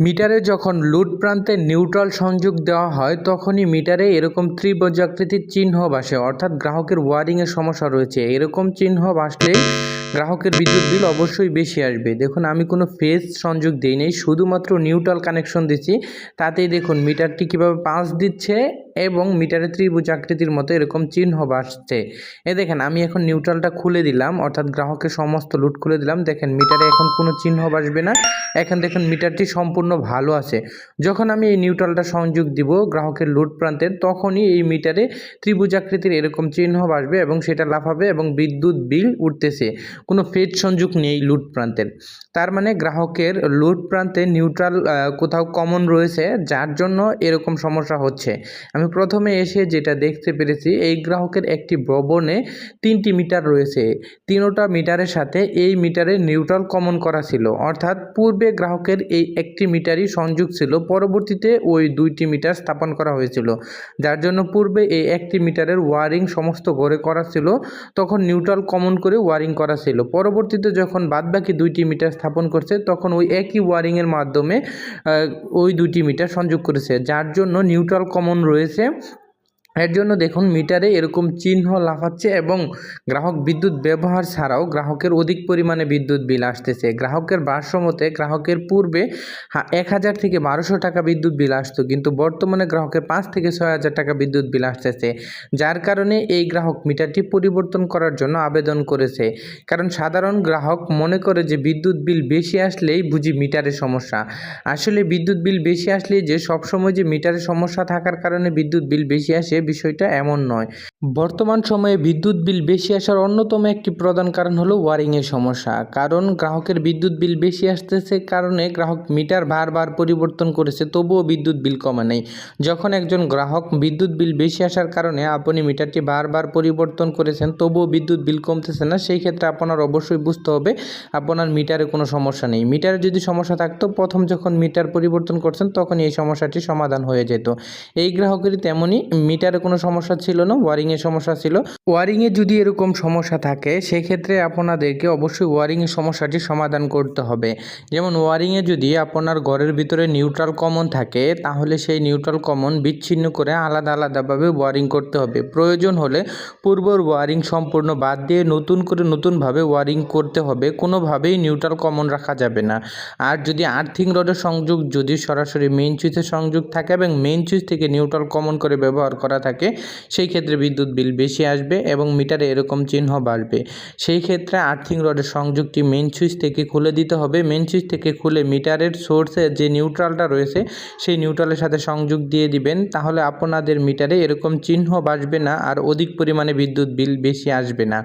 মিটারে যখন লুট প্রান্তে নিউট্রাল সংযোগ দেওয়া হয়, তখনই মিটারে এরকম ত্রিভুজাকৃতির চিহ্ন বাসে অর্থাৎ গ্রাহকের ওয়ারিংয়ের সমস্যা রয়েছে। এরকম চিহ্ন ভাসলে গ্রাহকের বিদ্যুৎ বিল অবশ্যই বেশি আসবে। দেখুন, আমি কোনো ফেজ সংযোগ দিই নেই, শুধুমাত্র নিউট্রাল কানেকশন দিচ্ছি। তাতেই দেখুন, মিটারটি কীভাবে পাঁচ দিচ্ছে এবং মিটারে ত্রিভুজ আকৃতির মতো এরকম চিহ্ন বাসছে এ দেখেন, আমি এখন নিউট্রালটা খুলে দিলাম, অর্থাৎ গ্রাহকের সমস্ত লুট খুলে দিলাম। দেখেন, মিটারে এখন কোনো চিহ্ন বাসবে না। এখন দেখুন, মিটারটি সম্পূর্ণ ভালো আছে। যখন আমি এই নিউট্রালটা সংযোগ দিব গ্রাহকের লুট প্রান্তে, তখনই এই মিটারে ত্রিভুজ আকৃতির এরকম চিহ্ন বাসবে এবং সেটা লাফাবে এবং বিদ্যুৎ বিল উঠতেছে। কোনো ফেজ সংযোগ নেই লুট প্রান্তের। তার মানে গ্রাহকের লোড প্রান্তে নিউট্রাল কোথাও কমন রয়েছে, যার জন্য এরকম সমস্যা হচ্ছে। আমি প্রথমে এসে যেটা দেখতে পেরেছি, এই গ্রাহকের একটি ভবনে তিনটি মিটার রয়েছে। তিনোটা মিটারের সাথে এই মিটারে নিউট্রাল কমন করা ছিল। অর্থাৎ পূর্বে গ্রাহকের এই একটি মিটারই সংযোগ ছিল, পরবর্তীতে ওই দুইটি মিটার স্থাপন করা হয়েছিল। যার জন্য পূর্বে এই একটি মিটারের ওয়ারিং সমস্ত ঘরে করা ছিল, তখন নিউট্রাল কমন করে ওয়ারিং করা ছিল। পরবর্তীতে যখন বাদবাকি দুইটি মিটার স্থাপন করছে, তখন ওই একই ওয়ারিংয়ের মাধ্যমে ওই দুইটি মিটার সংযোগ করেছে, যার জন্য নিউট্রাল কমন রয়েছে এর জন্য দেখুন, মিটারে এরকম চিহ্ন লাফাচ্ছে এবং গ্রাহক বিদ্যুৎ ব্যবহার ছাড়াও গ্রাহকের অধিক পরিমাণে বিদ্যুৎ বিল আসতেছে। গ্রাহকের ভারসাম্যতে গ্রাহকের পূর্বে এক হাজার থেকে বারোশো টাকা বিদ্যুৎ বিল আসতো, কিন্তু বর্তমানে গ্রাহকের পাঁচ থেকে ছয় হাজার টাকা বিদ্যুৎ বিল আসতেছে, যার কারণে এই গ্রাহক মিটারটি পরিবর্তন করার জন্য আবেদন করেছে। কারণ সাধারণ গ্রাহক মনে করে যে বিদ্যুৎ বিল বেশি আসলেই বুঝি মিটারের সমস্যা। আসলে বিদ্যুৎ বিল বেশি আসলেই যে সবসময় যে মিটারের সমস্যা থাকার কারণে বিদ্যুৎ বিল বেশি আসে বিষয়টা এমন নয়। বর্তমান সময়ে বিদ্যুৎ বিল বেশি আসার অন্যতম একটি প্রধান কারণ হলো ওয়ারিংয়ের সমস্যা। কারণ গ্রাহকের বিদ্যুৎ বিল বেশি আসতেছে কারণে গ্রাহক মিটার বারবার পরিবর্তন করেছে, তবুও বিদ্যুৎ বিল কমে নেই। যখন একজন গ্রাহক বিদ্যুৎ বিল বেশি আসার কারণে আপনি মিটারটি বারবার পরিবর্তন করেছেন, তবুও বিদ্যুৎ বিল কমতেছে না, সেই ক্ষেত্রে আপনার অবশ্যই বুঝতে হবে আপনার মিটারে কোনো সমস্যা নেই। মিটারে যদি সমস্যা থাকতো, প্রথম যখন মিটার পরিবর্তন করছেন তখন এই সমস্যাটি সমাধান হয়ে যেত। এই গ্রাহকেরই তেমনই মিটারে কোনো সমস্যা ছিল না ওয়ারিংয়ের সমস্যা ছিল। ওয়ারিংয়ে যদি এরকম সমস্যা থাকে, সেক্ষেত্রে আপনাদেরকে অবশ্যই ওয়ারিংয়ের সমস্যাটি সমাধান করতে হবে। যেমন ওয়ারিংয়ে যদি আপনার ঘরের ভিতরে নিউট্রাল কমন থাকে, তাহলে সেই নিউট্রাল কমন বিচ্ছিন্ন করে আলাদা আলাদাভাবে ওয়ারিং করতে হবে। প্রয়োজন হলে পূর্বর ওয়ারিং সম্পূর্ণ বাদ দিয়ে নতুন করে নতুনভাবে ওয়ারিং করতে হবে। কোনোভাবেই নিউট্রাল কমন রাখা যাবে না। আর যদি আর্থিং রডের সংযোগ যদি সরাসরি মেইন সুইচের সংযোগ থাকে এবং মেইন সুইচ থেকে নিউট্রাল কমন করে ব্যবহার করা থাকে, সেই ক্ষেত্রে বিদ্যুৎ বিল বেশি আসবে এবং মিটারে এরকম চিহ্ন বাড়বে। সেই ক্ষেত্রে আর্থিং রডের সংযোগটি মেন সুইচ থেকে খুলে দিতে হবে। মেন সুইচ থেকে খুলে মিটারের সোর্সে যে নিউট্রালটা রয়েছে, সেই নিউট্রালের সাথে সংযোগ দিয়ে দিবেন। তাহলে আপনাদের মিটারে এরকম চিহ্ন বাসবে না আর অধিক পরিমাণে বিদ্যুৎ বিল বেশি আসবে না।